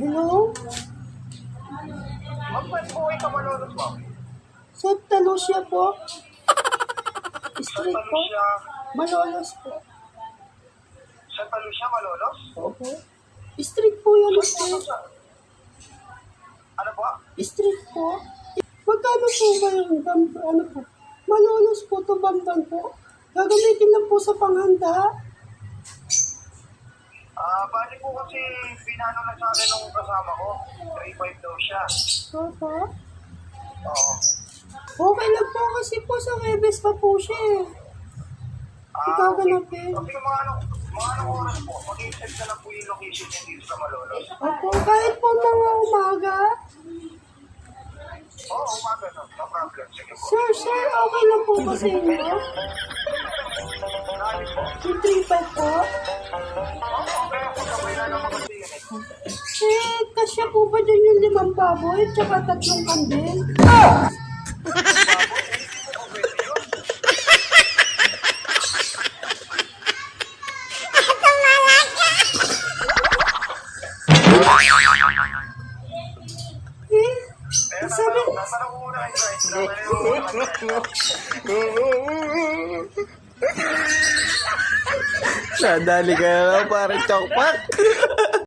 Hello? Ma'am, pwede po kayo malolos, ma'am. Sa Talusia po? Street po? Malolos po. sa Talusya, malolos? Opo. Street po yan, street. Ano po? Street po. Magkano po ba yung ano po? Malolos po to bamban po. Gagamitin lang po sa panghanda. Ah, bali po kasi pinano na sa akin nung kasama ko. 3.5 daw siya. Opo. Oo. Okay lang po kasi po sa Webes pa po siya eh. Ah, Ikaw ganapin. Okay, mga ano, mga anong oras po? Mag-i-set na lang po yung location niya dito sa Malolos. Opo, kahit po mga umaga. Oo, umaga no. No problem. Sige po. Sir, sir, okay lang po ba sa inyo? Yung 3-5 po? Yun eh. Kasya po ba dyan yung limang baboy tsaka tatlong kandil? Eh, sabi. Nadali ka na pare chokpat.